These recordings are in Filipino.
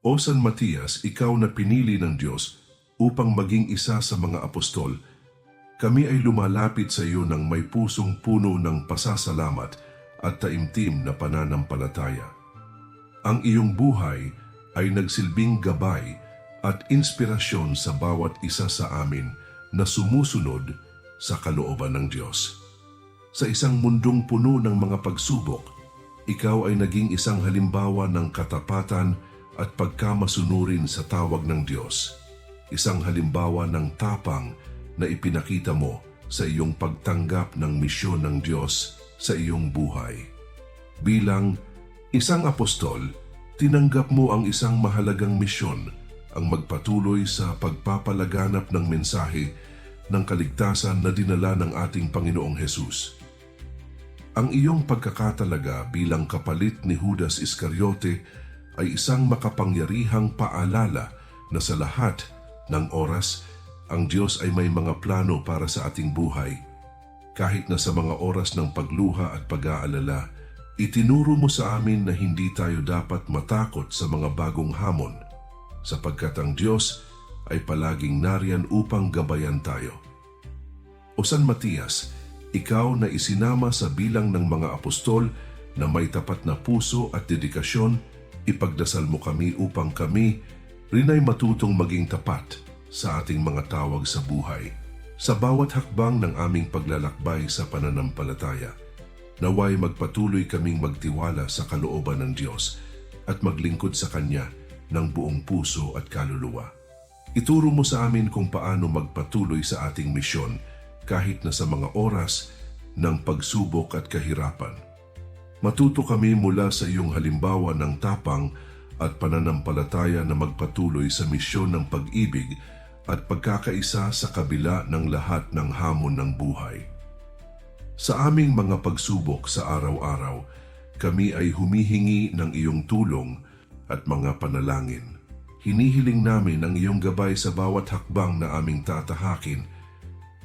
O San Matias, ikaw na pinili ng Diyos upang maging isa sa mga apostol, kami ay lumalapit sa iyo ng may pusong puno ng pasasalamat at taimtim na pananampalataya. Ang iyong buhay ay nagsilbing gabay at inspirasyon sa bawat isa sa amin na sumusunod sa kalooban ng Diyos. Sa isang mundong puno ng mga pagsubok, ikaw ay naging isang halimbawa ng katapatan at pagkamasunurin sa tawag ng Diyos. Isang halimbawa ng tapang na ipinakita mo sa iyong pagtanggap ng misyon ng Diyos sa iyong buhay. Bilang isang apostol, tinanggap mo ang isang mahalagang misyon, ang magpatuloy sa pagpapalaganap ng mensahe ng kaligtasan na dinala ng ating Panginoong Hesus. Ang iyong pagkakatalaga bilang kapalit ni Judas Iscariote ay isang makapangyarihang paalala na sa lahat ng oras, ang Diyos ay may mga plano para sa ating buhay. Kahit na sa mga oras ng pagluha at pag-aalala, itinuro mo sa amin na hindi tayo dapat matakot sa mga bagong hamon, sapagkat ang Diyos ay palaging nariyan upang gabayan tayo. O San Matias, ikaw na isinama sa bilang ng mga apostol na may tapat na puso at dedikasyon, ipagdasal mo kami upang kami rin ay matutong maging tapat sa ating mga tawag sa buhay. Sa bawat hakbang ng aming paglalakbay sa pananampalataya, naway magpatuloy kaming magtiwala sa kalooban ng Diyos at maglingkod sa Kanya ng buong puso at kaluluwa. Ituro mo sa amin kung paano magpatuloy sa ating misyon kahit na sa mga oras ng pagsubok at kahirapan. Matuto kami mula sa iyong halimbawa ng tapang at pananampalataya na magpatuloy sa misyon ng pag-ibig at pagkakaisa sa kabila ng lahat ng hamon ng buhay. Sa aming mga pagsubok sa araw-araw, kami ay humihingi ng iyong tulong at mga panalangin. Hinihiling namin ang iyong gabay sa bawat hakbang na aming tatahakin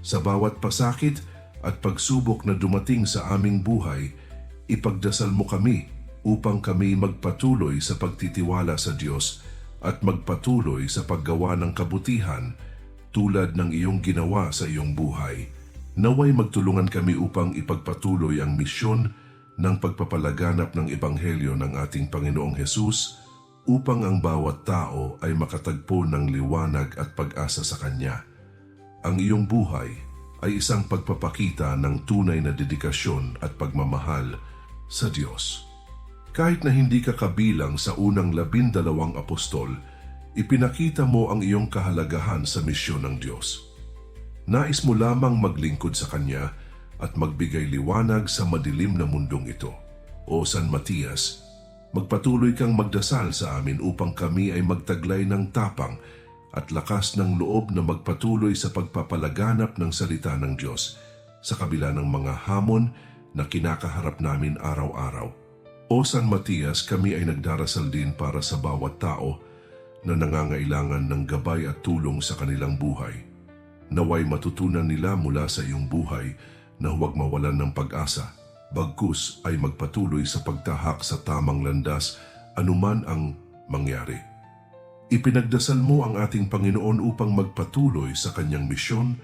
sa bawat pasakit at pagsubok na dumating sa aming buhay, ipagdasal mo kami upang kami magpatuloy sa pagtitiwala sa Diyos at magpatuloy sa paggawa ng kabutihan tulad ng iyong ginawa sa iyong buhay. Naway magtulungan kami upang ipagpatuloy ang misyon ng pagpapalaganap ng Ebanghelyo ng ating Panginoong Hesus upang ang bawat tao ay makatagpo ng liwanag at pag-asa sa Kanya ang iyong buhay ay isang pagpapakita ng tunay na dedikasyon at pagmamahal sa Diyos. Kahit na hindi ka kabilang sa unang labindalawang apostol, ipinakita mo ang iyong kahalagahan sa misyon ng Diyos. Nais mo lamang maglingkod sa Kanya at magbigay liwanag sa madilim na mundong ito. O San Matias, magpatuloy kang magdasal sa amin upang kami ay magtaglay ng tapang at lakas ng loob na magpatuloy sa pagpapalaganap ng salita ng Diyos sa kabila ng mga hamon na kinakaharap namin araw-araw. O San Matias, kami ay nagdarasal din para sa bawat tao na nangangailangan ng gabay at tulong sa kanilang buhay. Naway matutunan nila mula sa iyong buhay na huwag mawalan ng pag-asa, bagkus ay magpatuloy sa pagtahak sa tamang landas anuman ang mangyari. Ipinagdasal mo ang ating Panginoon upang magpatuloy sa kanyang misyon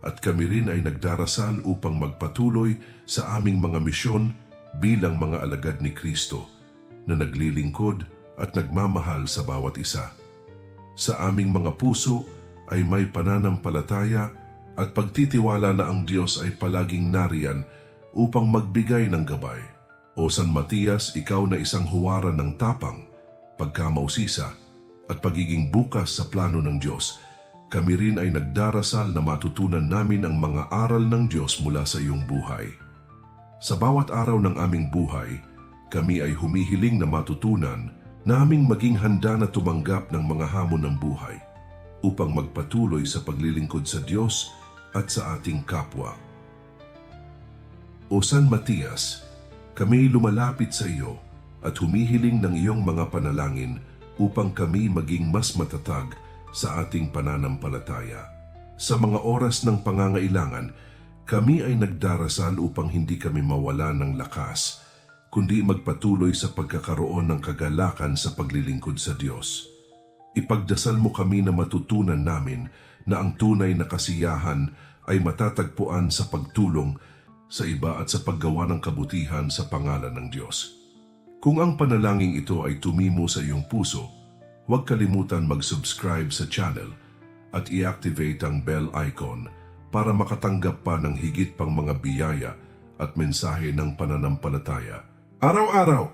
at kami rin ay nagdarasal upang magpatuloy sa aming mga misyon bilang mga alagad ni Kristo na naglilingkod at nagmamahal sa bawat isa. Sa aming mga puso ay may pananampalataya at pagtitiwala na ang Diyos ay palaging nariyan upang magbigay ng gabay. O San Matias, ikaw na isang huwaran ng tapang, pagkamausisa, at pagiging bukas sa plano ng Diyos, kami rin ay nagdarasal na matutunan namin ang mga aral ng Diyos mula sa iyong buhay. Sa bawat araw ng aming buhay, kami ay humihiling na matutunan naming maging handa na tumanggap ng mga hamon ng buhay upang magpatuloy sa paglilingkod sa Diyos at sa ating kapwa. O San Matias, kami lumalapit sa iyo at humihiling ng iyong mga panalangin upang kami maging mas matatag sa ating pananampalataya. Sa mga oras ng pangangailangan, kami ay nagdarasal upang hindi kami mawala ng lakas, kundi magpatuloy sa pagkakaroon ng kagalakan sa paglilingkod sa Diyos. Ipagdasal mo kami na matutunan namin na ang tunay na kasiyahan ay matatagpuan sa pagtulong sa iba at sa paggawa ng kabutihan sa pangalan ng Diyos. Kung ang panalangin ito ay tumimo sa iyong puso, huwag kalimutan mag-subscribe sa channel at i-activate ang bell icon para makatanggap pa ng higit pang mga biyaya at mensahe ng pananampalataya. Araw-araw,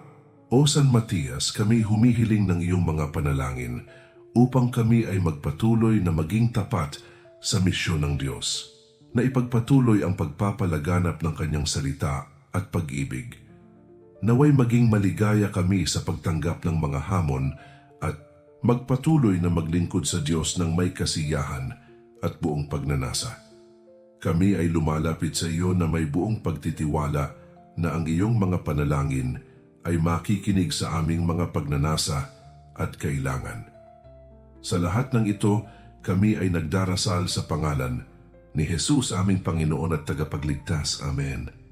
O San Matias, kami humihiling ng iyong mga panalangin upang kami ay magpatuloy na maging tapat sa misyon ng Diyos, na ipagpatuloy ang pagpapalaganap ng kanyang salita at pag-ibig. Naway maging maligaya kami sa pagtanggap ng mga hamon magpatuloy na maglingkod sa Diyos ng may kasiyahan at buong pagnanasa. Kami ay lumalapit sa iyo na may buong pagtitiwala na ang iyong mga panalangin ay makikinig sa aming mga pagnanasa at kailangan. Sa lahat ng ito, kami ay nagdarasal sa pangalan ni Jesus aming Panginoon at Tagapagligtas. Amen.